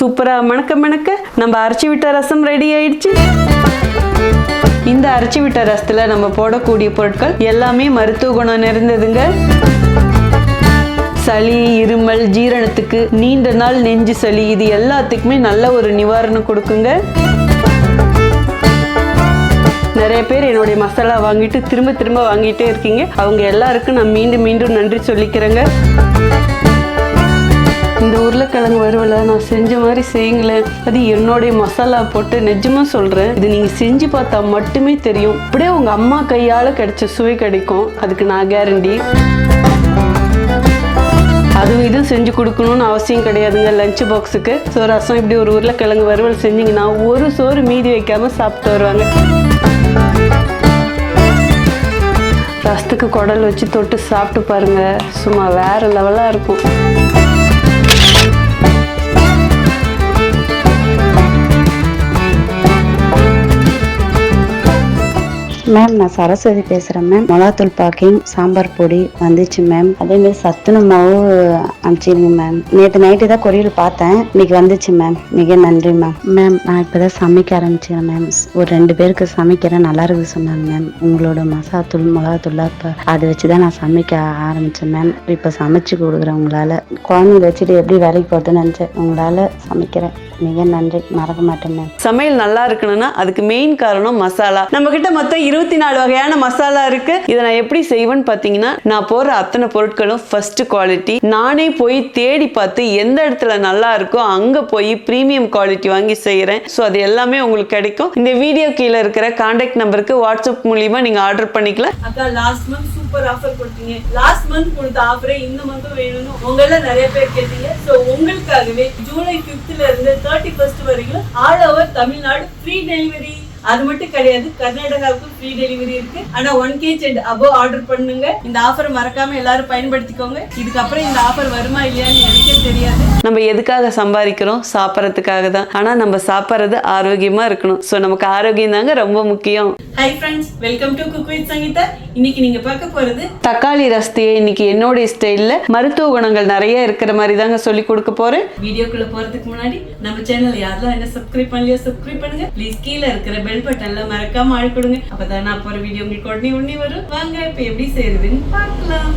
சூப்பராக மணக்க மணக்க நம்ம அரைச்சி விட்ட ரசம் ரெடி ஆயிடுச்சு. இந்த அரைச்சி விட்ட ரசத்தில் நம்ம போடக்கூடிய பொருட்கள் எல்லாமே மருத்துவ குணம் நிறைந்ததுங்க. சளி இருமல் ஜீரணத்துக்கு நீண்ட நாள் நெஞ்சு சளி இது எல்லாத்துக்குமே நல்ல ஒரு நிவாரணம் கொடுக்குங்க. நிறைய பேர் என்னுடைய மசாலா வாங்கிட்டு திரும்ப திரும்ப வாங்கிட்டே இருக்கீங்க. அவங்க எல்லாருக்கும் நான் மீண்டும் மீண்டும் நன்றி சொல்லிக்கிறேங்க. இந்த உருளைக்கிழங்கு வறுவலை நான் செஞ்ச மாதிரி செய்யுங்களேன் அது என்னுடைய மசாலா போட்டு நிஜமாக சொல்கிறேன் இது நீங்கள் செஞ்சு பார்த்தா மட்டுமே தெரியும். அப்படியே உங்கள் அம்மா கையால் கிடைச்ச சுவை கிடைக்கும். அதுக்கு நான் கேரண்டி அதுவும் இதுவும் செஞ்சு கொடுக்கணும்னு அவசியம் கிடையாதுங்க லஞ்ச் பாக்ஸுக்கு ஸோ ரசம் இப்படி ஒரு உருளைக்கிழங்கு வறுவல் செஞ்சீங்கன்னா ஒரு சோறு மீதி வைக்காமல் சாப்பிட்டு வருவாங்க. ரசத்துக்கு குடல் வச்சு தொட்டு சாப்பிட்டு பாருங்கள் சும்மா வேறு லெவலாக இருக்கும். மேம் நான் சரஸ்வதி பேசுகிறேன் மேம் மிளகாத்தூள் பாக்கிங் சாம்பார் பொடி வந்துச்சு மேம் அதேமாரி சத்துணவு மாவு அனுப்பிச்சிருங்க மேம் நேற்று நைட்டு தான் கொரியல் பார்த்தேன். இன்னைக்கு வந்துச்சு மேம் மிக நன்றி மேம் மேம் நான் இப்போ தான் சமைக்க ஆரம்பிச்சிக்கிறேன் மேம் ஒரு ரெண்டு பேருக்கு சமைக்கிறேன் நல்லா இருக்குது சொன்னாங்க மேம் உங்களோட மசாத்தூள் மிளகாத்தூள்லாம் இப்போ அதை வச்சு தான் நான் சமைக்க ஆரம்பித்தேன் மேம் இப்போ சமைச்சு கொடுக்குறேன் உங்களால். குழந்தைங்க வச்சுட்டு எப்படி வேலைக்கு போகிறதுன்னு நினச்சேன். உங்களால் சமைக்கிறேன். மிக நன்றி. மறக்க மாட்டேன் மேம் சமையல் நல்லா இருக்கணும்னா அதுக்கு மெயின் காரணம் மசாலா. நம்ம கிட்ட மொத்தம் இருபத்தி நாலு வகையான மசாலா இருக்கு. இதை நான் எப்படி செய்வேன்னு பார்த்தீங்கன்னா நான் போடுற அத்தனை பொருட்களும் ஃபர்ஸ்ட் குவாலிட்டி நானே போய் தேடி பார்த்து எந்த இடத்துல நல்லா இருக்கோ அங்க போய் ப்ரீமியம் குவாலிட்டி வாங்கி செய்யறேன் ஸோ அது எல்லாமே உங்களுக்கு கிடைக்கும். இந்த வீடியோ கீழே இருக்கிற கான்டாக்ட் நம்பருக்கு வாட்ஸ்அப் மூலியமா நீங்க ஆர்டர் பண்ணிக்கலாம். அக்கா லாஸ்ட் மந்த் சூப்பர் ஆஃபர் கொடுத்தீங்க. லாஸ்ட் மந்த் கொடுத்த ஆஃபரே இந்த மந்தும் வேணும்னு உங்கள நிறைய பேர் கேட்டீங்க. ஸோ உங்களுக்காகவே ஜூலை 5th இருந்து தேர்ட்டி ஃபர்ஸ்ட் வரைக்கும் all over Tamil Nadu free delivery அது மட்டும் கிடையாது கர்நாடகாவுக்கும் ஃப்ரீ டெலிவரி இருக்கு. ஆனா one kg and above order பண்ணுங்க. இந்த ஆஃபர் மறக்காம எல்லாரும் பயன்படுத்திக்கோங்க. இதுக்கப்புறம் இந்த ஆஃபர் வருமா இல்லையான்னு எனக்கே தெரியாது. நம்ம எதுக்காக சம்பாதிக்கிறோம்? சாப்பிட்றதுக்காக தான். ஆனா நம்ம சாப்பிட்றது ஆரோக்கியமா இருக்கணும். ஸோ நமக்கு ஆரோக்கியம் தாங்க ரொம்ப முக்கியம். Hi friends welcome to cook with Sangeetha இன்னைக்கு நீங்க பார்க்க போறது தக்காளி ரஸ்தியை இன்னைக்கு என்னுடைய ஸ்டைலில் மருத்துவ குணங்கள் நிறைய இருக்கிற மாதிரி தாங்க சொல்லி கொடுக்க போறேன். வீடியோக்குள்ள போறதுக்கு முன்னாடி நம்ம சேனல் யாரெல்லாம் என்ன சப்ஸ்கிரைப் பண்ணலையோ சப்ஸ்கிரைப் பண்ணுங்க. ப்ளீஸ் கீழே இருக்கிற பெல் பட்டன்ல மறக்காம ஆள் கொடுங்க அப்பதான் நான் போற வீடியோ உங்களுக்கு உடனே உடனே வரும். வாங்க இப்ப எப்படி செய்யறதுன்னு பார்க்கலாம்.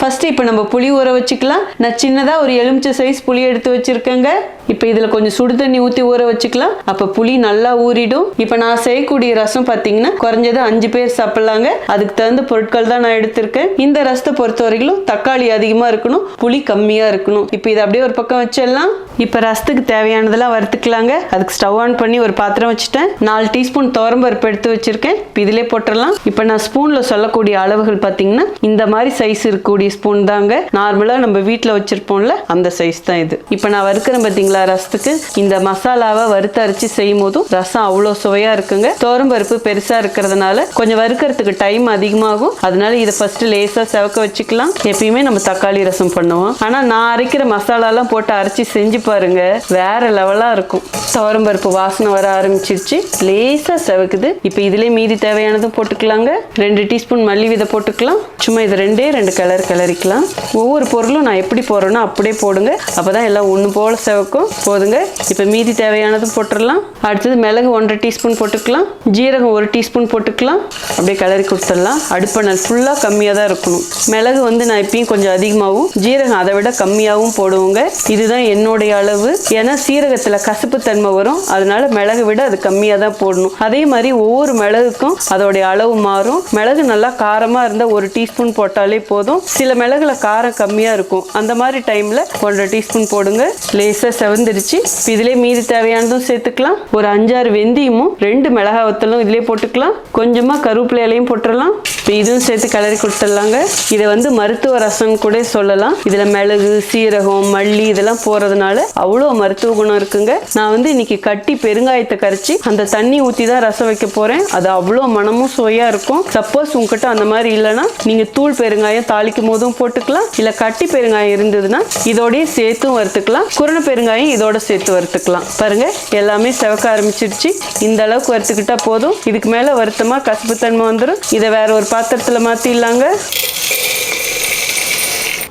ஃபர்ஸ்ட் இப்போ நம்ம புளி ஊற வச்சுக்கலாம். நான் சின்னதாக ஒரு எலுமிச்சை சைஸ் புளி எடுத்து வச்சிருக்கேங்க. இப்போ இதில் கொஞ்சம் சுடு தண்ணி ஊற்றி ஊற வச்சுக்கலாம். அப்போ புளி நல்லா ஊறிடும். இப்போ நான் செய்யக்கூடிய ரசம் பார்த்தீங்கன்னா குறைஞ்சது அஞ்சு பேர் சாப்பிட்லாங்க. அதுக்கு தகுந்த பொருட்கள் தான் நான் எடுத்திருக்கேன். இந்த ரசத்தை பொறுத்த வரைக்கும் தக்காளி அதிகமாக இருக்கணும் புளி கம்மியாக இருக்கணும். இப்போ இதை அப்படியே ஒரு பக்கம் வச்சிடலாம். இப்போ ரசத்துக்கு தேவையானதெல்லாம் வறுத்துக்கலாங்க. அதுக்கு ஸ்டவ் ஆன் பண்ணி ஒரு பாத்திரம் வச்சுட்டேன். நாலு டீஸ்பூன் துவரம்பருப்பு எடுத்து வச்சுருக்கேன். இப்போ இதிலே போட்டுடலாம். இப்போ நான் ஸ்பூனில் சொல்லக்கூடிய அளவுகள் பார்த்தீங்கன்னா இந்த மாதிரி சைஸ் இருக்கக்கூடிய ஸ்பூன் தாங்க. நார்மலாக நம்ம வீட்டில் வச்சிருப்போம்ல அந்த சைஸ் தான் இது. இப்போ நான் வறுக்கிறேன் பார்த்தீங்களா ரசத்துக்கு இந்த மசாலாவை வறுத்து அரைச்சி செய்யும் போதும் ரசம் அவ்வளோ சுவையாக இருக்குங்க. துவரம்பருப்பு பெருசாக இருக்கிறதுனால கொஞ்சம் வறுக்கிறதுக்கு டைம் அதிகமாகும். அதனால இதை ஃபஸ்ட்டு லேசாக செவக்க வச்சுக்கலாம். எப்பயுமே நம்ம தக்காளி ரசம் பண்ணுவோம். ஆனால் நான் அரைக்கிற மசாலாலாம் போட்டு அரைச்சி செஞ்சு பாருங்க வேற லெவலாக இருக்கும். துவரம்பருப்பு வாசனை வர ஆரம்பிச்சிருச்சு. லேசாக செவக்குது. இப்போ இதிலே மீதி தேவையானதும் போட்டுக்கலாங்க. ரெண்டு டீஸ்பூன் மல்லி விதை போட்டுக்கலாம். சும்மா இது ரெண்டே ரெண்டு கலர் கிளறிக்கலாம். ஒவ்வொரு பொருளும் நான் எப்படி போடுறேனோ அப்படியே போடுங்க. அப்பதான் எல்லாம் ஒன்று போல் செவக்கும். போதுங்க. இப்போ மீதி தேவையானதும் போட்டுடலாம் அடுத்தது மிளகு ஒன்றரை டீஸ்பூன் போட்டுக்கலாம். ஜீரகம் ஒரு டீஸ்பூன் போட்டுக்கலாம். அப்படியே கிளறி கொடுத்துடலாம். அடுப்பணல் ஃபுல்லாக கம்மியாக தான் இருக்கணும். மிளகு வந்து நான் இப்பயும் கொஞ்சம் அதிகமாகவும் ஜீரகம் அதை விட கம்மியாகவும் போடுவோங்க. இதுதான் என்னுடைய அளவு. ஏன்னா சீரகத்தில் கசப்பு தன்மை வரும். அதனால மிளகு விட அது கம்மியாக தான் போடணும். அதே மாதிரி ஒவ்வொரு மிளகுக்கும் அதோடைய அளவு மாறும். மிளகு நல்லா காரமாக இருந்தால் ஒரு டீஸ்பூன் போட்டாலே போதும். சில மிளகுல காரம் கம்மியாக இருக்கும். அந்த மாதிரி டைமில் ஒன்றரை டீஸ்பூன் போடுங்க. லேசாக செவந்துருச்சு இப்போ இதிலே மீதி தேவையானதும் சேர்த்துக்கலாம். ஒரு அஞ்சாறு வெந்தயமும் ரெண்டு மிளகாய் வத்தலும் இதிலே போட்டுக்கலாம். கொஞ்சமாக கருவேப்பிலை இலையும் போட்டுடலாம் இப்போ இதுவும் சேர்த்து கிளறி கொடுத்துடலாங்க. இதை வந்து மருத்துவ ரசம் கூட சொல்லலாம். இதில் மிளகு சீரகம் மல்லி இதெல்லாம் போகிறதுனால அவ்வளோ மருத்துவ குணம் இருக்குங்க. நான் வந்து இன்னைக்கு கட்டி பெருங்காயத்தை கரைச்சி அந்த தண்ணி ஊற்றி தான் ரசம் வைக்க போகிறேன் அது அவ்வளோ மனமும் சுவையாக இருக்கும். சப்போஸ் உங்ககிட்ட அந்த மாதிரி இல்லைன்னா நீங்கள் தூள் பெருங்காயம் தாளிக்கும் போதும் போட்டுக்கலாம். இல்லை கட்டி பெருங்காயம் இருந்ததுன்னா இதோடய சேர்த்தும் வறுத்துக்கலாம். குரண பெருங்காயம் இதோட சேர்த்து வறுத்துக்கலாம். பாருங்க எல்லாமே செவக்க ஆரம்பிச்சிருச்சு. இந்த அளவுக்கு வறுத்துக்கிட்டா போதும். இதுக்கு மேலே வருத்தமா கசப்பு தன்மை வந்துடும் இதை வேற ஒரு பாத்திரத்தில் மாற்றிடலாங்க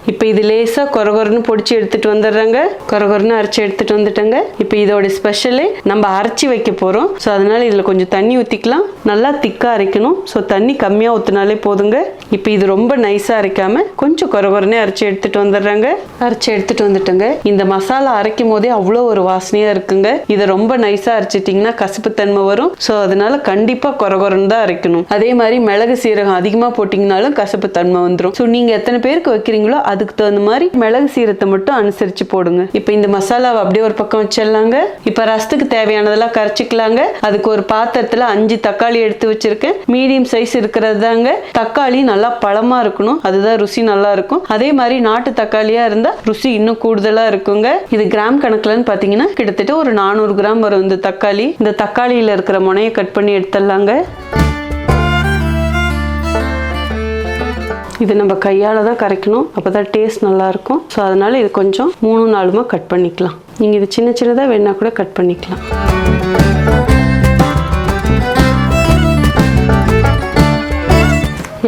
இப்போ இது லேசாக கொரகொரன்னு பொடிச்சு எடுத்துட்டு வந்துடுறாங்க. கொரகொரன்னு அரைச்சி எடுத்துட்டு வந்துட்டேங்க. இப்போ இதோட ஸ்பெஷலே நம்ம அரைச்சி வைக்க போகிறோம் ஸோ அதனால இதில் கொஞ்சம் தண்ணி ஊற்றிக்கலாம் நல்லா திக்காக அரைக்கணும். ஸோ தண்ணி கம்மியாக ஊற்றினாலே போதுங்க. இப்போ இது ரொம்ப நைஸாக அரைக்காம கொஞ்சம் கொரகொரனே அரைச்சி எடுத்துட்டு வந்துடுறாங்க. அரைச்சி எடுத்துட்டு வந்துட்டேங்க. இந்த மசாலா அரைக்கும் போதே அவ்வளோ ஒரு வாசனையாக இருக்குங்க. இதை ரொம்ப நைஸாக அரைச்சிட்டிங்கன்னா கசப்புத்தன்மை வரும். ஸோ அதனால கண்டிப்பாக கொரகொரன்னு தான் அரைக்கணும். அதே மாதிரி மிளகு சீரகம் அதிகமாக போட்டிங்கனாலும் கசப்புத்தன்மை வந்துடும் ஸோ நீங்கள் எத்தனை பேருக்கு வைக்கிறீங்களோ அதுக்கு தகுந்த மாதிரி மிளகு சீரத்தை மட்டும் அனுசரித்து போடுங்க. இப்போ இந்த மசாலாவை அப்படியே ஒரு பக்கம் வச்சிடலாங்க. இப்போ ரசத்துக்கு தேவையானதெல்லாம் கரைச்சிக்கலாங்க. அதுக்கு ஒரு பாத்திரத்தில் அஞ்சு தக்காளி எடுத்து வச்சிருக்கேன். மீடியம் சைஸ் இருக்கிறது தாங்க தக்காளி நல்லா பழமாக இருக்கணும். அதுதான் ருசி நல்லா இருக்கும். அதே மாதிரி நாட்டு தக்காளியாக இருந்தால் ருசி இன்னும் கூடுதலாக இருக்குங்க. இது கிராம் கணக்கில்னு பார்த்தீங்கன்னா கிட்டத்தட்ட ஒரு நானூறு கிராம் வரும் இந்த தக்காளி. இந்த தக்காளியில் இருக்கிற முனையை கட் பண்ணி எடுத்துடலாங்க. இது நம்ம கையால் தான் கரைக்கணும். அப்போ தான் டேஸ்ட் நல்லாயிருக்கும். ஸோ அதனால் இது கொஞ்சம் மூணு நாலுமாக கட் பண்ணிக்கலாம். நீங்கள் இது சின்ன சின்னதாக வேணால் கூட கட் பண்ணிக்கலாம்.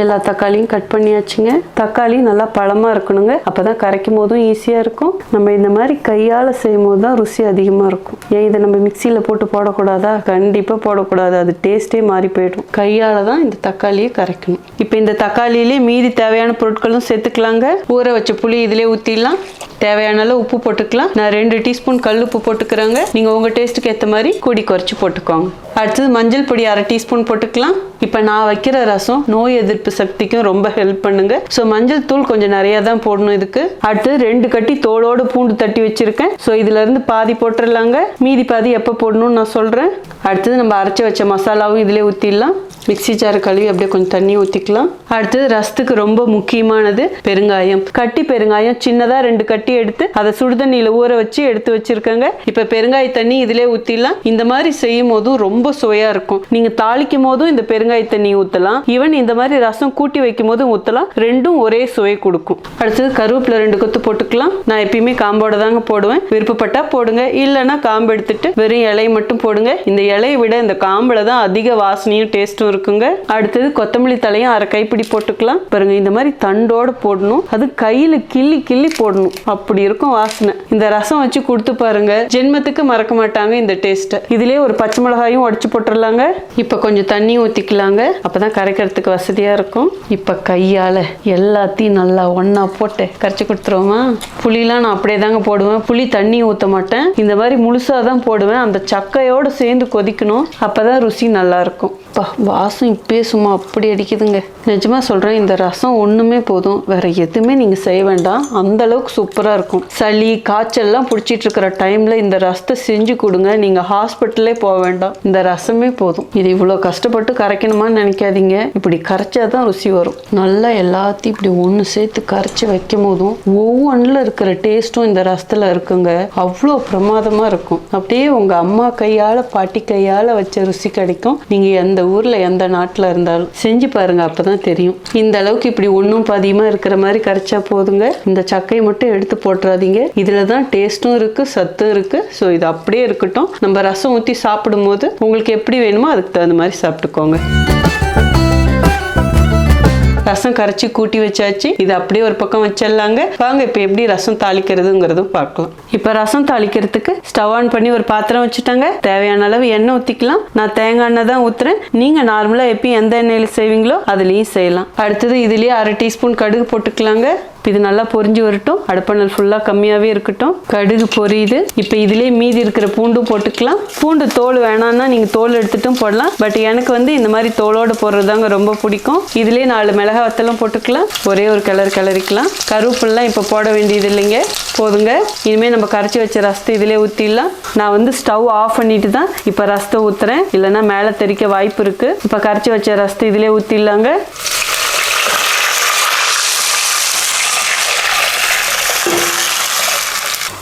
எல்லா தக்காளியும் கட் பண்ணியாச்சுங்க. தக்காளி நல்லா பழமாக இருக்கணுங்க. அப்போ தான் கரைக்கும் போதும் ஈஸியாக இருக்கும். நம்ம இந்த மாதிரி கையால் செய்யும் போது தான் ருசி அதிகமாக இருக்கும். ஏன் இதை நம்ம மிக்சியில் போட்டு போடக்கூடாதா? கண்டிப்பாக போடக்கூடாது. அது டேஸ்ட்டே மாறி போயிடும். கையால் தான் இந்த தக்காளியை கரைக்கணும். இப்போ இந்த தக்காளியிலே மீதி தேவையான பொருட்களும் சேர்த்துக்கலாங்க. ஊற வச்ச புளி இதிலே ஊற்றிடலாம் தேவையான அளவு உப்பு போட்டுக்கலாம். நான் ரெண்டு டீஸ்பூன் கல் உப்பு போட்டுக்கிறேங்க. நீங்கள் உங்கள் டேஸ்ட்டுக்கு ஏற்ற மாதிரி கூடி குறைச்சி போட்டுக்கோங்க. அடுத்தது மஞ்சள் பொடி அரை டீஸ்பூன் போட்டுக்கலாம். இப்போ நான் வைக்கிற ரசம் நோய் எதிர்ப்பு சக்திக்கும் ரொம்ப ஹெல்ப் பண்ணுங்க. ஸோ மஞ்சள் தூள் கொஞ்சம் நிறைய தான் போடணும் இதுக்கு. அடுத்தது ரெண்டு கட்டி தோலோட பூண்டு தட்டி வச்சிருக்கேன். ஸோ இதுல இருந்து பாதி போட்டுடலாங்க மீதி பாதி எப்போ போடணும்னு நான் சொல்றேன். அடுத்தது நம்ம அரைச்சி வச்ச மசாலாவும் இதிலே ஊற்றிடலாம் மிக்ஸி ஜார் கழுவி அப்படியே கொஞ்சம் தண்ணி ஊற்றிக்கலாம் அடுத்தது ரசத்துக்கு ரொம்ப முக்கியமானது பெருங்காயம். கட்டி பெருங்காயம் சின்னதாக ரெண்டு கட்டி எடுத்து அதை சுடுதண்ணியில் ஊற வச்சு எடுத்து வச்சிருக்கேங்க. இப்போ பெருங்காய தண்ணி இதிலே ஊற்றிடலாம் இந்த மாதிரி செய்யும் போதும் ரொம்ப சுவையாக இருக்கும். நீங்கள் தாளிக்கும் போதும் இந்த பெருங்காய தண்ணி ஊற்றலாம் ஈவன் இந்த மாதிரி ரசம் கூட்டி வைக்கும் போதும் ஊற்றலாம் ரெண்டும் ஒரே சுவை கொடுக்கும். அடுத்தது கருவேப்பிலை ரெண்டு கொத்து போட்டுக்கலாம். நான் எப்பயுமே காம்போட தாங்க போடுவேன். விருப்பப்பட்டால் போடுங்க. இல்லைன்னா காம்பு எடுத்துட்டு வெறும் இலையை மட்டும் போடுங்க. இந்த இலையை விட இந்த காம்பில் தான் அதிக வாசனையும் டேஸ்ட்டும் இருக்குங்க. அடுத்தது கொத்தமல்லி தலையும் அரை கைப்பிடி போட்டுக்கலாம். பாருங்க இந்த மாதிரி தண்டோடு போடணும். அது கையில் கிள்ளி கிள்ளி போடணும். அப்படி இருக்கும் வாசனை. இந்த ரசம் வச்சு கொடுத்து பாருங்க. ஜென்மத்துக்கு மறக்க மாட்டாங்க இந்த டேஸ்ட்டை இதுலேயே ஒரு பச்சை மிளகாயும் உடச்சு போட்டுடலாங்க. இப்போ கொஞ்சம் தண்ணி ஊற்றிக்கலாங்க அப்பதான் கரைக்கிறதுக்கு வசதியாக இருக்கும். இப்போ கையால் எல்லாத்தையும் நல்லா ஒன்றா போட்டு கரைச்சி கொடுத்துருவோமா? புளிலாம் நான் அப்படியே தாங்க போடுவேன். புளி தண்ணி ஊற்ற மாட்டேன். இந்த மாதிரி முழுசாக தான் போடுவேன். அந்த சக்கையோடு சேர்ந்து கொதிக்கணும். அப்போ தான் ருசி நல்லாயிருக்கும் அப்பா வாசம் இப்பயே சும்மா அப்படி அடிக்குதுங்க. நிஜமா சொல்கிறேன் இந்த ரசம் ஒன்றுமே போதும். வேறு எதுவுமே நீங்கள் செய்ய வேண்டாம். அந்தளவுக்கு சூப்பராக இருக்கும். சளி காய்ச்சல்லாம் பிடிச்சிட்டு இருக்கிற இந்த ரசத்தை செஞ்சு கொடுங்க. நீங்கள் ஹாஸ்பிட்டலே போக வேண்டாம். இந்த ரசமே போதும். இது இவ்வளோ கஷ்டப்பட்டு கரைக்கணுமான்னு நினைக்காதீங்க. இப்படி கரைச்சா தான் ருசி வரும். நல்லா எல்லாத்தையும் இப்படி ஒன்று சேர்த்து கரைச்சி வைக்கும் போதும் ஒவ்வொன்றில் இருக்கிற டேஸ்ட்டும் இந்த ரசத்தில் இருக்குங்க. அவ்வளோ பிரமாதமாக இருக்கும். அப்படியே உங்கள் அம்மா கையால் பாட்டி கையால் வச்ச ருசி கிடைக்கும். நீங்கள் எந்த ஊரில் எந்த நாட்டில் இருந்தாலும் செஞ்சு பாருங்க அப்பதான் தெரியும். இந்த அளவுக்கு இப்படி ஒன்றும் பாதியமாக இருக்கிற மாதிரி கரைச்சா போதுங்க. இந்த சக்கையை மட்டும் எடுத்து போட்டுறாதீங்க. இதில் தான் டேஸ்ட்டும் இருக்குது சத்தும் இருக்குது ஸோ இது அப்படியே இருக்கட்டும். நம்ம ரசம் ஊற்றி சாப்பிடும்போது உங்களுக்கு எப்படி வேணுமோ அதுக்கு தகுந்த மாதிரி சாப்பிட்டுக்கோங்க. ரசம் கரைச்சி கூட்டி வச்சாச்சு. இது அப்படியே ஒரு பக்கம் வச்சிடலாங்க. வாங்க இப்போ எப்படி ரசம் தாளிக்கிறதுங்கிறதும் பார்க்கலாம். இப்போ ரசம் தாளிக்கிறதுக்கு ஸ்டவ் ஆன் பண்ணி ஒரு பாத்திரம் வச்சுட்டாங்க. தேவையான அளவு எண்ணெய் ஊற்றிக்கலாம் நான் தேங்காய் எண்ணெய் தான் ஊற்றுறேன் நீங்கள் நார்மலாக எப்பயும் எந்த எண்ணெயில் செய்வீங்களோ அதுலேயும் செய்யலாம். அடுத்தது இதுலேயே அரை டீஸ்பூன் கடுகு போட்டுக்கலாங்க. இது நல்லா பொரிஞ்சு வரட்டும். அடுப்பணல் ஃபுல்லாக கம்மியாகவே இருக்கட்டும். கடுகு பொரியுது. இப்போ இதுலேயே மீதி இருக்கிற பூண்டும் போட்டுக்கலாம். பூண்டு தோல் வேணாம்னா நீங்கள் தோல் எடுத்துட்டும் போடலாம். பட் எனக்கு வந்து இந்த மாதிரி தோலோடு போடுறதாங்க ரொம்ப பிடிக்கும். இதுலேயே நாலு மிளகா வத்தலும் போட்டுக்கலாம். ஒரே ஒரு கலர் கலரிக்கலாம் கருவேப்பிலாம் இப்போ போட வேண்டியது இல்லைங்க. போதுங்க. இனிமேல் நம்ம கரைச்சி வச்ச ரசத்தை இதிலே ஊற்றிடலாம் நான் வந்து ஸ்டவ் ஆஃப் பண்ணிட்டு தான் இப்போ ரசத்தை ஊற்றுறேன் இல்லைன்னா மேலே தெறிக்க வாய்ப்பு இருக்குது இப்போ கரைச்சி வச்ச ரசத்தை இதிலே ஊற்றிடலாங்க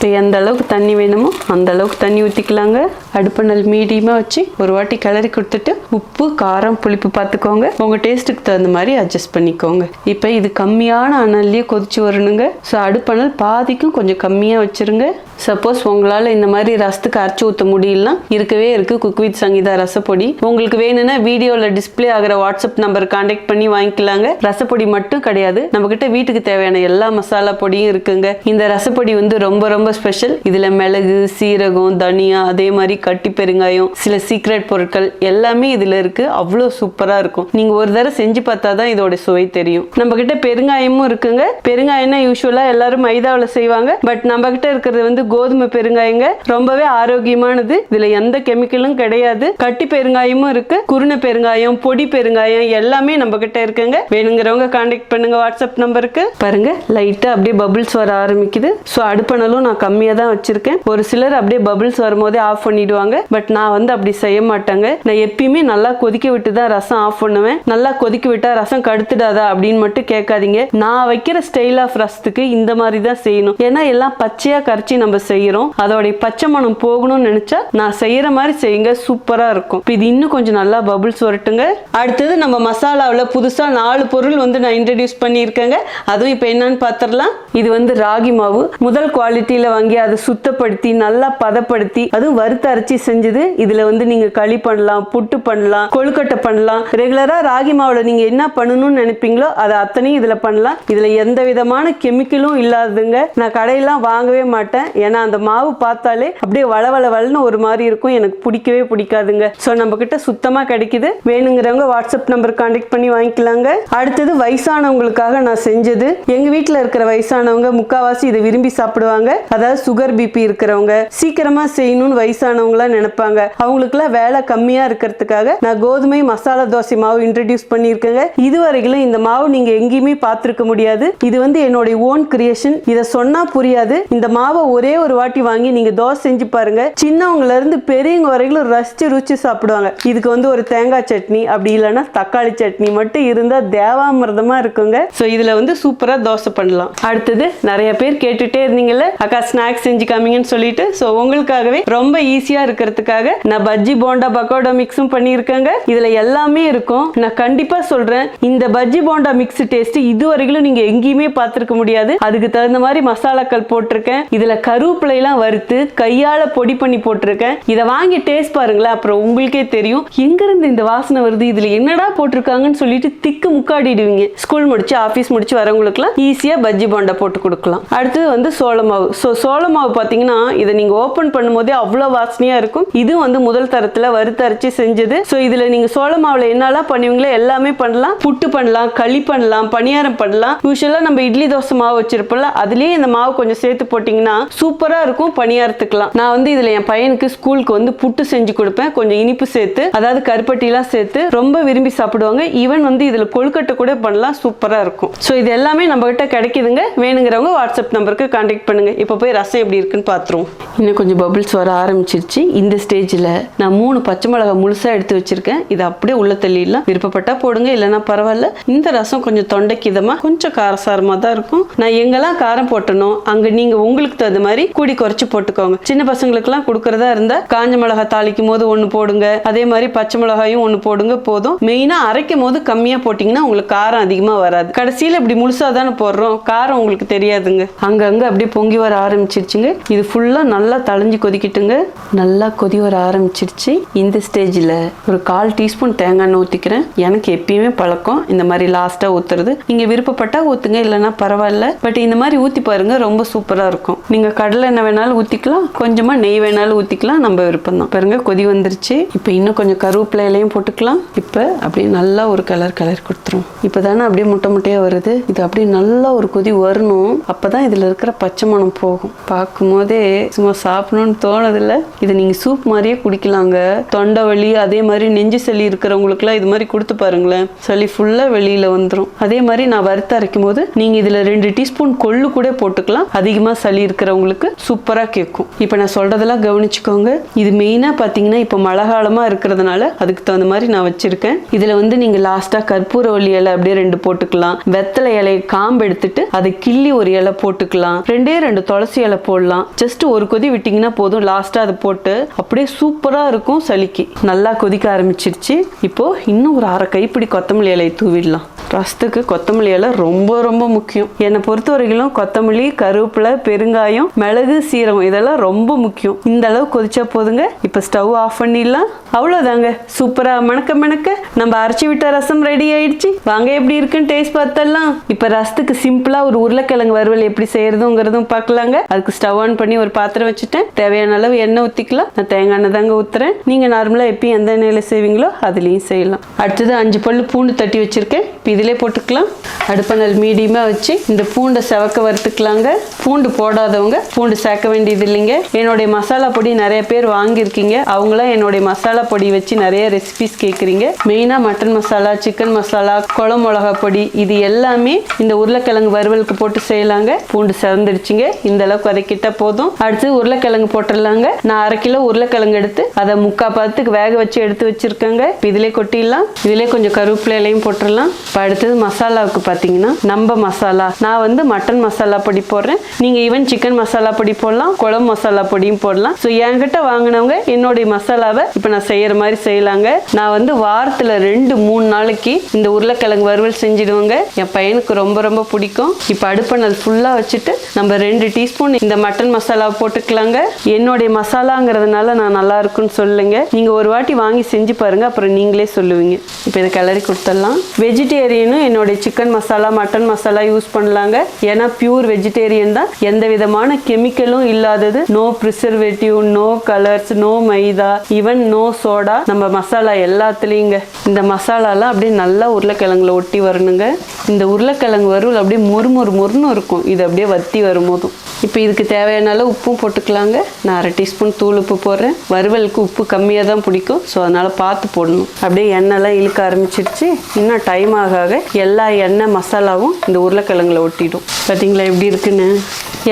இப்போ எந்த அளவுக்கு தண்ணி வேணுமோ அந்த அளவுக்கு தண்ணி ஊற்றிக்கலாங்க அடுப்பணல் மீடியமாக வச்சு ஒரு வாட்டி கிளறி கொடுத்துட்டு உப்பு காரம் புளிப்பு பார்த்துக்கோங்க. உங்கள் டேஸ்ட்டுக்கு தகுந்த மாதிரி அட்ஜஸ்ட் பண்ணிக்கோங்க. இப்போ இது கம்மியான அனல்லையே கொதிச்சு வரணுங்க. ஸோ அடுப்பணல் பாதிக்கும் கொஞ்சம் கம்மியாக வச்சுருங்க. சப்போஸ் உங்களால் இந்த மாதிரி ரசத்துக்கு அரைச்சி ஊற்ற முடியலனா இருக்கவே இருக்கு குக் வித் சங்கீதா ரசப்பொடி. உங்களுக்கு வேணும்னா வீடியோவில் டிஸ்ப்ளே ஆகிற வாட்ஸ்அப் நம்பர் கான்டாக்ட் பண்ணி வாங்கிக்கலாங்க. ரசப்பொடி மட்டும் கிடையாது. நம்ம கிட்ட வீட்டுக்கு தேவையான எல்லா மசாலா பொடியும் இருக்குங்க. இந்த ரசப்பொடி வந்து ரொம்ப ரொம்ப ஸ்பெஷல் இதில் மிளகு சீரகம் தனியா அதே மாதிரி கட்டி பெருங்காயம் சில சீக்ரெட் பொருட்கள் எல்லாமே இதில் இருக்கு. அவ்வளோ சூப்பராக இருக்கும். நீங்கள் ஒரு தடவை செஞ்சு பார்த்தா தான் இதோட சுவை தெரியும். நம்ம கிட்ட பெருங்காயமும் இருக்குங்க. பெருங்காயம்னா யூஸ்வலாக எல்லாரும் மைதாவில் செய்வாங்க. பட் நம்ம கிட்ட இருக்கிறது வந்து கோதுமை பெருங்காயங்க ரொம்பவே ஆரோக்கியமானது. இதுல எந்த கெமிக்கலும் கிடையாது. கட்டி பெருங்காயமும் இருக்கு. குருணை பெருங்காயம் பொடி பெருங்காயம் எல்லாமே நம்ம கிட்ட இருக்குங்க. வேணுங்கிறவங்க கான்டாக்ட் பண்ணுங்க வாட்ஸ்அப் நம்பருக்கு. பாருங்க லைட்டா அப்படியே பபிள்ஸ் வர ஆரம்பிக்குது. ஸோ அடுப்பணலும் நான் கம்மியாக தான் வச்சிருக்கேன். ஒரு சிலர் அப்படியே பபிள்ஸ் வரும்போதே ஆஃப் பண்ணிடுவாங்க. பட் நான் வந்து அப்படி செய்ய மாட்டேங்க. நான் எப்பயுமே நல்லா கொதிக்க விட்டு தான் ரசம் ஆஃப் பண்ணுவேன். நல்லா கொதிக்க விட்டா ரசம் கடுத்துடாதா அப்படின்னு மட்டும் கேட்காதீங்க. நான் வைக்கிற ஸ்டைல் ஆஃப் ரசத்துக்கு இந்த மாதிரி தான் செய்யணும். ஏன்னா எல்லாம் பச்சையா கரைச்சி நம்ம செய்யறோம். அதோடைய பச்சை மணம் போகணும்னு நினைச்சா நான் செய்யற மாதிரி செய்யுங்க. சூப்பரா இருக்கும். இது இன்னும் கொஞ்சம் நல்லா பபுள்ஸ் வரட்டுங்க. அடுத்தது நம்ம மசாலாவில் புதுசா நாலு பொருள் வந்து நான் இன்ட்ரடியூஸ் பண்ணியிருக்கேங்க. அதுவும் இப்போ என்னன்னு பார்த்துடலாம் இது வந்து ராகி மாவு. முதல் குவாலிட்டியில வாங்கி அதை சுத்தப்படுத்தி நல்லா பதப்படுத்தி அதுவும் வறுத்து அரைச்சி செஞ்சது. இதுல வந்து நீங்க களி பண்ணலாம் புட்டு பண்ணலாம் கொழுக்கட்டை பண்ணலாம். ரெகுலரா ராகி மாவுல நீங்க என்ன பண்ணணும்னு நினைப்பீங்களோ அதை அத்தனையும் இதுல பண்ணலாம். இதுல எந்த விதமான கெமிக்கலும் இல்லாததுங்க. நான் கடையெல்லாம் வாங்கவே மாட்டேன். ஏன்னா அந்த மாவு பார்த்தாலே அப்படியே வளவள வளன்னு ஒரு மாதிரி இருக்கும். எனக்கு பிடிக்கவே பிடிக்காதுங்க. ஸோ நம்ம கிட்ட சுத்தமா கிடைக்குது. வேணுங்கிறவங்க வாட்ஸ்அப் நம்பர் கான்டாக்ட் பண்ணி வாங்கிக்கலாங்க. அடுத்தது வயசானவங்களுக்காக நான் செஞ்சது. எங்க வீட்டில் இருக்கிற வயசானவங்க முக்காவாசி இதை விரும்பி சாப்பிடுவாங்க. அதாவது சுகர் பிபி இருக்கிறவங்க. சீக்கிரமா செய்யணும்னு வயசானவங்களாம் நினைப்பாங்க. அவங்களுக்குலாம் வேலை கம்மியா இருக்கிறதுக்காக நான் கோதுமை மசாலா தோசை மாவு இன்ட்ரடியூஸ் பண்ணியிருக்கேங்க. இதுவரைக்கும் இந்த மாவு நீங்க எங்கேயுமே பார்த்துருக்க முடியாது. இது வந்து என்னுடைய ஓன் கிரியேஷன் இதை சொன்னா புரியாது. இந்த மாவை ஒரே ஒரு வாட்டி வாங்கி நீங்க தோசை செஞ்சு பாருங்க. சின்னவங்கல இருந்து பெரியவங்க வரைக்கும் ரசிச்சு ருச்சி சாப்பிடுவாங்க. இதுக்கு வந்து ஒரு தேங்காய் சட்னி அப்படி இல்லைன்னா தக்காளி சட்னி மட்டும் இருந்தா தேவாமிர்தமா இருக்குங்க. ஸோ இதுல வந்து சூப்பரா தோசை பண்ணலாம். அடுத்தது நிறைய பேர் கேட்டுட்டே இருந்தீங்கல்ல அக்கா ஸ்நாக்ஸ் செஞ்சு காமிங்கன்னு சொல்லிட்டு. ஸோ உங்களுக்காகவே ரொம்ப ஈஸியா இருக்கிறதுக்காக நான் பஜ்ஜி போண்டா பக்கோடா மிக்ஸும் பண்ணியிருக்கேங்க. இதுல எல்லாமே இருக்கும். நான் கண்டிப்பா சொல்றேன் இந்த பஜ்ஜி போண்டா மிக்ஸ் டேஸ்ட் இது வரைக்கும் நீங்க எங்கேயுமே பார்த்திருக்க முடியாது. அதுக்கு தகுந்த மாதிரி மசாலாக்கள் போட்டிருக்கேன். இதுல கரு கருவேப்பிலையெல்லாம் வறுத்து கையால பொடி பண்ணி போட்டிருக்கேன். இதை வாங்கி டேஸ்ட் பாருங்களேன். அப்புறம் உங்களுக்கே தெரியும். எங்க இருந்து இந்த வாசனை வருது? இதுல என்னடா போட்டிருக்காங்கன்னு சொல்லிட்டு திக்கு முக்காடிடுவீங்க. ஸ்கூல் முடிச்சு ஆஃபீஸ் முடிச்சு வரவங்களுக்குலாம் ஈஸியா பஜ்ஜி போண்டா போட்டு கொடுக்கலாம். அடுத்தது வந்து சோள மாவு. ஸோ சோள மாவு பார்த்தீங்கன்னா இதை நீங்க ஓப்பன் பண்ணும்போதே அவ்வளோ வாசனையா இருக்கும். இது வந்து முதல் தரத்தில் வறுத்தரைச்சி செஞ்சது. ஸோ இதுல நீங்க சோள மாவுல என்னெல்லாம் பண்ணுவீங்களோ எல்லாமே பண்ணலாம். புட்டு பண்ணலாம் களி பண்ணலாம் பணியாரம் பண்ணலாம். யூஸ்வலாக நம்ம இட்லி தோசை மாவு வச்சிருப்போம்ல அதுலேயே இந்த மாவு கொஞ்சம் சேர்த்து போட்டிங்கன்னா சூப்பரா சூப்பராக இருக்கும் பணியாரத்துக்கலாம். நான் வந்து இதில் என் பையனுக்கு ஸ்கூலுக்கு வந்து புட்டு செஞ்சு கொடுப்பேன். கொஞ்சம் இனிப்பு சேர்த்து அதாவது கருப்பட்டிலாம் சேர்த்து ரொம்ப விரும்பி சாப்பிடுவாங்க. ஈவன் வந்து இதில் கொழுக்கட்டை கூட பண்ணலாம் சூப்பராக இருக்கும். ஸோ இது எல்லாமே நம்மகிட்ட கிடைக்குதுங்க. வேணுங்கிறவங்க வாட்ஸ்அப் நம்பருக்கு கான்டாக்ட் பண்ணுங்க. இப்போ போய் ரசம் எப்படி இருக்குன்னு பார்த்துருவோம் இன்னும் கொஞ்சம் பபிள்ஸ் வர ஆரம்பிச்சிருச்சு. இந்த ஸ்டேஜில் நான் மூணு பச்சை மிளகா முழுசாக எடுத்து வச்சிருக்கேன். இதை அப்படியே உள்ள தள்ளிடலாம். விருப்பப்பட்டா போடுங்க இல்லைன்னா பரவாயில்ல. இந்த ரசம் கொஞ்சம் தொண்டைக்கு இதமாக கொஞ்சம் காரசாரமாக தான் இருக்கும். நான் எங்கெல்லாம் காரம் போட்டனோ அங்கே நீங்கள் உங்களுக்கு தகுந்த மாதிரி கூடி குறைச்சி போட்டுக்கோங்க. சின்ன பசங்களுக்குலாம் கொடுக்கறதா இருந்தால் காஞ்ச மிளகாய் தாளிக்கும் போது ஒன்று போடுங்க. அதே மாதிரி பச்சை மிளகாயும் ஒன்று போடுங்க போதும். மெயினாக அரைக்கும் போது கம்மியாக போட்டிங்கன்னா உங்களுக்கு காரம் அதிகமாக வராது. கடைசியில் இப்படி முழுசாக தானே போடுறோம். காரம் உங்களுக்கு தெரியாதுங்க. அங்கங்கே அப்படியே பொங்கி வர ஆரம்பிச்சிருச்சுங்க. இது ஃபுல்லாக நல்லா தளைஞ்சு கொதிக்கிட்டுங்க. நல்லா கொதி வர ஆரம்பிச்சிருச்சு. இந்த ஸ்டேஜில் ஒரு கால் டீஸ்பூன் தேங்காய் எண்ணெய் ஊற்றிக்கிறேன் எனக்கு எப்பயுமே பழக்கம் இந்த மாதிரி லாஸ்ட்டாக ஊற்றுறது நீங்கள் விருப்பப்பட்டா ஊற்றுங்க இல்லைன்னா பரவாயில்ல. பட் இந்த மாதிரி ஊற்றி பாருங்க ரொம்ப சூப்பராக இருக்கும். நீங்கள் கடலை எண்ணெய் வேணாலும் ஊற்றிக்கலாம் கொஞ்சமாக நெய் வேணாலும் ஊற்றிக்கலாம் நம்ம விருப்பம் தான். பாருங்க கொதி வந்துருச்சு. இப்போ இன்னும் கொஞ்சம் கருவேப்பிலை இலையும் போட்டுக்கலாம். இப்போ அப்படியே நல்லா ஒரு கலர் கலர் கொடுத்துரும். இப்போ தானே அப்படியே முட்டை முட்டையாக வருது. இது அப்படியே நல்லா ஒரு கொதி வரணும். அப்போ தான் இதில் இருக்கிற பச்சை மணம் போகும். பார்க்கும்போதே சும்மா சாப்பிடணும்னு தோணுதில்ல. இதை நீங்கள் சூப் மாதிரியே குடிக்கலாங்க. தொண்டை வலி அதே மாதிரி நெஞ்சு சளி இருக்கிறவங்களுக்குலாம் இது மாதிரி கொடுத்து பாருங்களேன். சளி ஃபுல்லாக வெளியில் வந்துடும் அதே மாதிரி நான் வறுத்து அரைக்கும் போது நீங்கள் இதில் ரெண்டு டீஸ்பூன் கொள்ளு கூட போட்டுக்கலாம். அதிகமாக சளி இருக்கிறவங்களுக்கு சூப்பராக கேட்கும் இப்போ நான் சொல்கிறதெல்லாம் கவனிச்சுக்கோங்க. இது மெயினாக பார்த்தீங்கன்னா இப்போ மழை காலமாக இருக்கிறதுனால அதுக்கு தகுந்த மாதிரி நான் வச்சுருக்கேன். இதில் வந்து நீங்கள் லாஸ்ட்டாக கற்பூரவள்ளி இலை அப்படியே ரெண்டு போட்டுக்கலாம். வெத்தலை இலையை காம்பு எடுத்துட்டு அதை கிள்ளி ஒரு இலை போட்டுக்கலாம். ரெண்டே ரெண்டு துளசி இலை போடலாம். ஜஸ்ட் ஒரு கொதி விட்டிங்கன்னா போதும். லாஸ்ட்டாக அதை போட்டு அப்படியே சூப்பராக இருக்கும் சளிக்கு. நல்லா கொதிக்க ஆரம்பிச்சிருச்சு. இப்போ இன்னும் ஒரு அரை கைப்பிடி கொத்தமல்லி இலையை தூவிடலாம். ரசத்துக்கு கொத்தமல்லி எல்லாம் ரொம்ப ரொம்ப முக்கியம். என்னை பொறுத்த வரைக்கும் கொத்தமல்லி கருவேப்பிலை பெருங்காயம் மிளகு சீரகம் இதெல்லாம் ரொம்ப முக்கியம். இந்த அளவு கொதிச்சா போதுங்க. இப்போ ஸ்டவ் ஆஃப் பண்ணிடலாம். அவ்வளோதாங்க சூப்பரா மணக்க மணக்க நம்ம அரைச்சி விட்ட ரசம் ரெடி ஆயிடுச்சு. வாங்க எப்படி இருக்குன்னு டேஸ்ட் பார்த்தலாம் இப்போ ரசத்துக்கு சிம்பிளா ஒரு உருளைக்கிழங்கு வறுவல் எப்படி செய்யறதுங்கிறதும் பார்க்கலாங்க. அதுக்கு ஸ்டவ் ஆன் பண்ணி ஒரு பாத்திரம் வச்சுட்டேன். தேவையான அளவு எண்ணெய் ஊற்றிக்கலாம் நான் தேங்காய் எண்ணெய் தாங்க ஊற்றுறேன் நீங்கள் நார்மலாக எப்பயும் எந்த எண்ணெயில் செய்வீங்களோ அதுலேயும் செய்யலாம். அடுத்தது அஞ்சு பல்லு பூண்டு தட்டி வச்சிருக்கேன். இப்போ இதிலே போட்டுக்கலாம். அடுப்பணல் மீடியமாக வச்சு இந்த பூண்டை செவக்க வறுத்துக்கலாங்க. பூண்டு போடாதவங்க பூண்டு சேர்க்க வேண்டியது இல்லைங்க. என்னுடைய மசாலா பொடி நிறைய பேர் வாங்கியிருக்கீங்க. அவங்களாம் என்னுடைய மசாலா பொடி வச்சு நிறைய ரெசிபிஸ் கேட்குறீங்க மெயினாக மட்டன் மசாலா சிக்கன் மசாலா குளம் மிளகா பொடி இது எல்லாமே இந்த உருளைக்கிழங்கு வறுவலுக்கு போட்டு செய்யலாங்க. பூண்டு செவந்துடுச்சுங்க. இந்த அளவுக்கு வதக்கிட்டா போதும். அடுத்து உருளைக்கிழங்கு போட்டுடலாங்க. நான் அரை கிலோ உருளைக்கிழங்கு எடுத்து அதை முக்கா பதத்துக்கு வேக வச்சு எடுத்து வச்சிருக்கேங்க. இதிலே கொட்டிடலாம். இதிலே கொஞ்சம் கருவேப்பிலையிலையும் போட்டுடலாம். இப்போ அடுத்தது மசாலாவுக்கு பார்த்தீங்கன்னா நம்ம மசாலா. நான் வந்து மட்டன் மசாலா பொடி போடுறேன். நீங்க ஈவன் சிக்கன் மசாலா பொடி போடலாம். குழம்பு மசாலா பொடியும் போடலாம். ஸோ என்கிட்ட வாங்கினவங்க என்னுடைய மசாலாவை இப்போ நான் செய்யற மாதிரி செய்யலாங்க. நான் வந்து வாரத்துல ரெண்டு மூணு நாளைக்கு இந்த உருளைக்கிழங்கு வறுவல் செஞ்சிடுவேங்க. என் பையனுக்கு ரொம்ப ரொம்ப பிடிக்கும். இப்போ அடுப்பணல் ஃபுல்லாக வச்சுட்டு நம்ம ரெண்டு டீஸ்பூன் இந்த மட்டன் மசாலா போட்டுக்கலாங்க. என்னுடைய மசாலாங்கிறதுனால நான் நல்லா இருக்குன்னு சொல்லுங்க. நீங்க ஒரு வாட்டி வாங்கி செஞ்சு பாருங்க. அப்புறம் நீங்களே சொல்லுவீங்க. இப்போ இதை கிளறி கொடுத்துடலாம். வெஜிடேரியனும் என்னுடைய chicken masala mutton masala use பண்ணலாங்க. ஏன்னா பியூர் வெஜிடேரியன் தான். எந்த விதமான கெமிக்கலும் இல்லாதது. No preservative no colours no maida. Even no soda நம்ம மசாலா எல்லாத்துலேயுங்க. இந்த மசாலாலாம் அப்படியே நல்லா உருளைக்கிழங்குல ஒட்டி வரணுங்க. இந்த உருளைக்கிழங்கு வறுவல் அப்படியே மொறுமொறு மொறுன்னு இருக்கும். இது அப்படியே வத்தி வரும்போதும். இப்போ இதுக்கு தேவையான அளவு உப்பும் போட்டுக்கலாங்க. நான் அரை டீஸ்பூன் தூள் உப்பு போடுறேன். வறுவலுக்கு உப்பு கம்மியாக தான் பிடிக்கும். ஸோ அதனால் பார்த்து போடணும். அப்படியே எண்ணெய்லாம் இழுக்க ஆரம்பிச்சிருச்சு. இன்னும் டைம் ஆக ஆக எல்லா எண்ணெய் மசாலாவும் இந்த உருளைக்கிழங்குல ஒட்டிடும். பார்த்தீங்களா எப்படி இருக்குன்னு?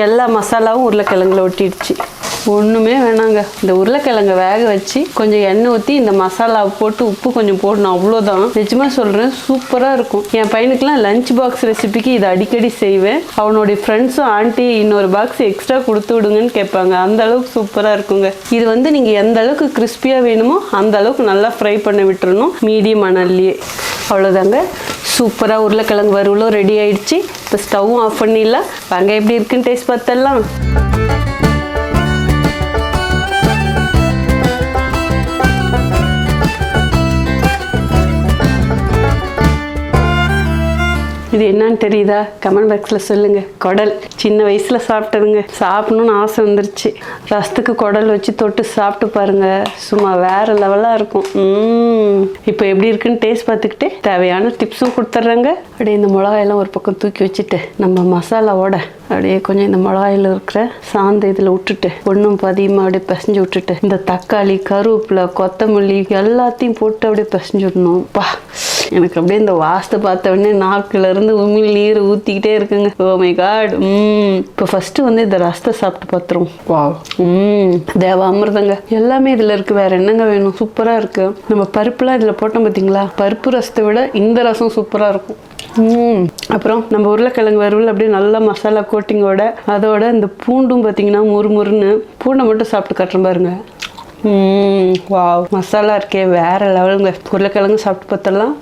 எல்லா மசாலாவும் உருளைக்கிழங்குல ஒட்டிடுச்சு. ஒன்றுமே வேணாங்க. இந்த உருளைக்கிழங்கை வேக வச்சு கொஞ்சம் எண்ணெய் ஊற்றி இந்த மசாலாவை போட்டு உப்பு கொஞ்சம் போடணும். அவ்வளோதான் நிஜமாக சொல்கிறேன் சூப்பராக இருக்கும். என் பையனுக்குலாம் லஞ்ச் பாக்ஸ் ரெசிபிக்கு இதை அடிக்கடி செய்வேன். அவனுடைய ஃப்ரெண்ட்ஸும் ஆண்டி இன்னொரு பாக்ஸ் எக்ஸ்ட்ரா கொடுத்து விடுங்கன்னு கேட்பாங்க. அந்த அளவுக்கு சூப்பராக இருக்குங்க. இது வந்து நீங்கள் எந்த அளவுக்கு கிறிஸ்பியாக வேணுமோ அந்த அளவுக்கு நல்லா ஃப்ரை பண்ண விட்டுறணும். மீடியம் அனல்லையே அவ்வளோதாங்க சூப்பராக உருளைக்கிழங்கு வறுவலும் ரெடி ஆயிடுச்சு. இப்போ ஸ்டவ்வும் ஆஃப் பண்ணிடலாம். வாங்க எப்படி இருக்குன்னு டேஸ்ட் பார்த்தலாம் இது என்னன்னு தெரியுதா? கமெண்ட் பாக்ஸில் சொல்லுங்கள் குடல். சின்ன வயசில் சாப்பிட்டதுங்க. சாப்பிடணும்னு ஆசை வந்துருச்சு. ரசத்துக்கு குடல் வச்சு தொட்டு சாப்பிட்டு பாருங்கள் சும்மா வேற லெவலாக இருக்கும். இப்போ எப்படி இருக்குன்னு டேஸ்ட் பார்த்துக்கிட்டு தேவையான டிப்ஸும் கொடுத்துட்றாங்க. அப்படியே இந்த மிளகாயெல்லாம் ஒரு பக்கம் தூக்கி வச்சுட்டு நம்ம மசாலாவோட அப்படியே கொஞ்சம் இந்த மிளகாயில் இருக்கிற சாந்து இதில் விட்டுட்டு ஒன்றும் பதியமாக அப்படியே பிசைஞ்சு விட்டுட்டு இந்த தக்காளி கருவேப்பிலை கொத்தமல்லி எல்லாத்தையும் போட்டு அப்படியே பிசைஞ்சு விடணும். பா. எனக்கு அப்படியே இந்த வாஸ்து பார்த்த உடனே நாக்குல இருந்து உமிழ் நீர் ஊத்திக்கிட்டே இருக்குங்க. ஓ மை காட் ம். இப்போ ஃபர்ஸ்ட் வந்து இந்த ரசத்தை சாப்பிட்டு பார்த்துருவோம் வா ம். தேவ அமிர்தங்க எல்லாமே இதுல இருக்கு. வேற என்னங்க வேணும்? சூப்பரா இருக்கு. நம்ம பருப்புலாம் இதுல போட்டோம் பார்த்தீங்களா பருப்பு ரசத்தை விட இந்த ரசம் சூப்பரா இருக்கும். அப்புறம் நம்ம உருளைக்கிழங்கு வறுவல் அப்படியே நல்ல மசாலா கோட்டிங்கோட அதோட இந்த பூண்டும் பார்த்தீங்கன்னா முறுமுறுன்னு பூண்டை மட்டும் சாப்பிட்டு காட்டுறேன் பாருங்க. வாவ் மசாலா இருக்கே. வேற லெவலுங்க. உருளைக்கிழங்கு சாப்பிட்டு பார்த்தலாம்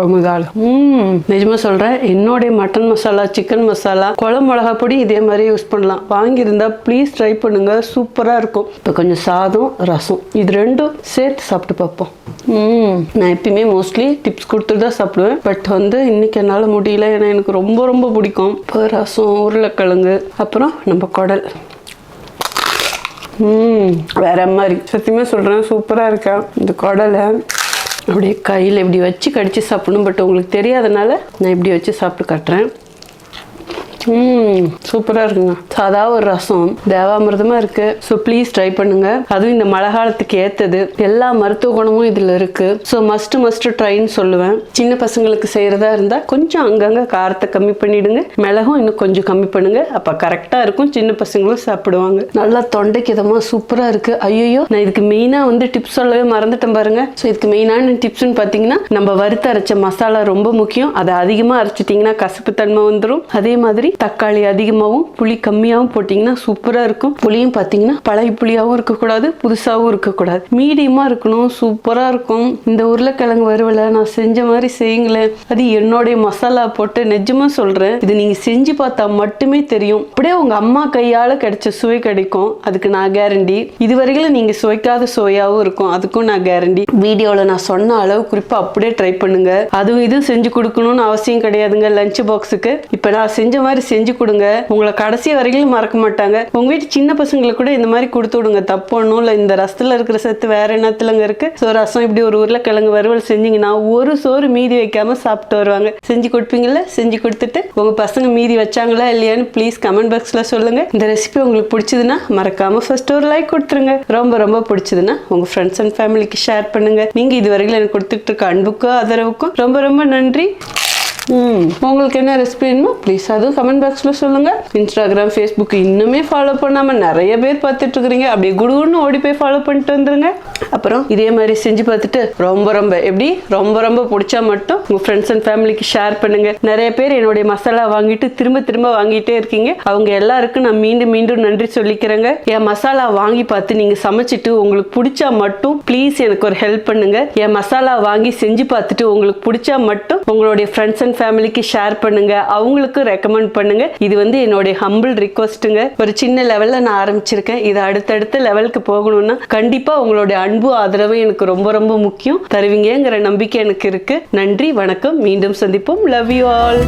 ஒமுதாள் ம் நிஜமா சொல்கிறேன் என்னுடைய மட்டன் மசாலா சிக்கன் மசாலா குழம்பு மிளகா பொடி இதே மாதிரி யூஸ் பண்ணலாம். வாங்கியிருந்தா ப்ளீஸ் ட்ரை பண்ணுங்க. சூப்பராக இருக்கும். இப்போ கொஞ்சம் சாதம் ரசம். இது ரெண்டும் சேர்த்து சாப்பிட்டு பார்ப்போம். ம் நான் எப்பயுமே மோஸ்ட்லி டிப்ஸ் கொடுத்துட்டு தான் சாப்பிடுவேன். பட் வந்து இன்னைக்கு என்னால் முடியல. ஏன்னா எனக்கு ரொம்ப ரொம்ப பிடிக்கும். இப்போ ரசம் உருளைக்கிழங்கு அப்புறம் நம்ம குடல். ம் வேற மாதிரி. சத்தியமாக சொல்கிறேன் சூப்பராக இருக்கேன் இந்த குடலை அப்படியே கையில் இப்படி வச்சு கடித்து சாப்பிடணும் பட் உங்களுக்கு தெரியாதனால நான் இப்படி வச்சு சாப்பிட்டு காட்டுறேன். ம் சூப்பராக இருக்குங்க. சாதா ஒரு ரசம் தேவாமிர்தமாக இருக்கு. ஸோ ப்ளீஸ் ட்ரை பண்ணுங்க. அதுவும் இந்த மழை காலத்துக்கு ஏற்றது எல்லா மருத்துவ குணமும் இதில் இருக்கு. ஸோ மஸ்ட் மஸ்ட் ட்ரைன்னு சொல்லுவேன். சின்ன பசங்களுக்கு செய்கிறதா இருந்தால் கொஞ்சம் அங்கங்கே காரத்தை கம்மி பண்ணிடுங்க. மிளகும் இன்னும் கொஞ்சம் கம்மி பண்ணுங்க. அப்போ கரெக்டாக இருக்கும். சின்ன பசங்களும் சாப்பிடுவாங்க. நல்லா தொண்டைக்கு இதமாக சூப்பராக இருக்கு. ஐயோ நான் இதுக்கு மெயினாக வந்து டிப்ஸ் சொல்லவே மறந்துட்டேன் பாருங்க. ஸோ இதுக்கு மெயினான டிப்ஸ்னு பார்த்தீங்கன்னா நம்ம வறுத்து அரைச்ச மசாலா ரொம்ப முக்கியம். அதை அதிகமாக அரைச்சிட்டிங்கன்னா கசப்பு தன்மை வந்துடும் அதே மாதிரி தக்காளி அதிகமாகவும் புளி கம்மியாகவும் போட்டிங்கன்னா சூப்பராக இருக்கும். புளியும் பார்த்தீங்கன்னா பழைய புளியாகவும் இருக்கக்கூடாது புதுசாகவும் இருக்கக்கூடாது. மீடியமாக இருக்கணும் சூப்பராக இருக்கும். இந்த உருளைக்கிழங்கு வறுவலை நான் செஞ்ச மாதிரி செய்யுங்களேன். அது என்னுடைய மசாலா போட்டு நிஜமா சொல்கிறேன் இது நீங்கள் செஞ்சு பார்த்தா மட்டுமே தெரியும். அப்படியே உங்கள் அம்மா கையால் கிடைச்ச சுவை கிடைக்கும். அதுக்கு நான் கேரண்டி இதுவரையிலும் நீங்கள் சுவைக்காத சுவையாகவும் இருக்கும். அதுக்கும் நான் கேரண்டி வீடியோவில் நான் சொன்ன அளவு குறிப்பாக அப்படியே ட்ரை பண்ணுங்க. அதுவும் இதுவும் செஞ்சு கொடுக்கணும்னு அவசியம் கிடையாதுங்க லஞ்ச் பாக்ஸுக்கு இப்போ நான் செஞ்ச மாதிரி செஞ்சு கொடுங்க. உங்களை கடைசி வரையிலும் மறக்க மாட்டாங்க. உங்க வீட்டு சின்ன பசங்களுக்கு கூட இந்த மாதிரி கொடுத்து விடுங்க. தப்பு ஒன்றும் இல்லை. இந்த ரசத்தில் இருக்கிற சத்து வேற என்னத்துலங்க இருக்கு? ஸோ ரசம் இப்படி ஒரு உருளைக்கிழங்கு வறுவல் செஞ்சீங்கன்னா ஒரு சோறு மீதி வைக்காம சாப்பிட்டு வருவாங்க. செஞ்சு கொடுப்பீங்கல்ல? செஞ்சு கொடுத்துட்டு உங்க பசங்க மீதி வச்சாங்களா இல்லையான்னு ப்ளீஸ் கமெண்ட் பாக்ஸ்ல சொல்லுங்க. இந்த ரெசிபி உங்களுக்கு பிடிச்சதுன்னா மறக்காம ஃபர்ஸ்ட் ஒரு லைக் கொடுத்துருங்க. ரொம்ப ரொம்ப பிடிச்சதுன்னா உங்க ஃப்ரெண்ட்ஸ் அண்ட் ஃபேமிலிக்கு ஷேர் பண்ணுங்க. நீங்க இது எனக்கு கொடுத்துட்டு இருக்க அன்புக்கும் ஆதரவுக்கும் ரொம்ப ரொம்ப நன்றி. ம். உங்களுக்கு என்ன ரெசிபி வேணுமோ ப்ளீஸ் அதுவும் கமெண்ட் பாக்ஸில் சொல்லுங்கள் இன்ஸ்டாகிராம் ஃபேஸ்புக் இன்னுமே ஃபாலோ பண்ணாமல் நிறைய பேர் பார்த்துட்டு இருக்கிறீங்க. அப்படியே குடுகுன்னு ஓடி போய் ஃபாலோ பண்ணிட்டு வந்துருங்க. அப்புறம் இதே மாதிரி செஞ்சு பார்த்துட்டு ரொம்ப ரொம்ப எப்படி? ரொம்ப ரொம்ப பிடிச்சா மட்டும் உங்கள் ஃப்ரெண்ட்ஸ் அண்ட் ஃபேமிலிக்கு ஷேர் பண்ணுங்க. நிறைய பேர் என்னுடைய மசாலா வாங்கிட்டு திரும்ப திரும்ப வாங்கிட்டே இருக்கீங்க. அவங்க எல்லாருக்கும் நான் மீண்டும் மீண்டும் நன்றி சொல்லிக்கிறேங்க. என் மசாலா வாங்கி பார்த்து நீங்கள் சமைச்சிட்டு உங்களுக்கு பிடிச்சா மட்டும் ப்ளீஸ் எனக்கு ஒரு ஹெல்ப் பண்ணுங்கள் என் மசாலா வாங்கி செஞ்சு பார்த்துட்டு உங்களுக்கு பிடிச்சா மட்டும் உங்களுடைய ஃப்ரெண்ட்ஸ் அண்ட் ஃபேமிலிக்கு ஷேர் பண்ணுங்க. அவங்களுக்கும் ரெக்கமெண்ட் பண்ணுங்க. இது வந்து என்னுடைய ஹம்பிள் ரிக்வஸ்ட்டுங்க ஒரு சின்ன லெவல்ல நான் ஆரம்பிச்சிருக்கேன். இது அடுத்தடுத்த லெவலுக்கு போகணும்னா கண்டிப்பா உங்களுடைய அன்பு ஆதரவு எனக்கு ரொம்ப ரொம்ப முக்கியம். தருவீங்கங்கிற நம்பிக்கை எனக்கு இருக்கு. நன்றி வணக்கம். மீண்டும் சந்திப்போம். Love you all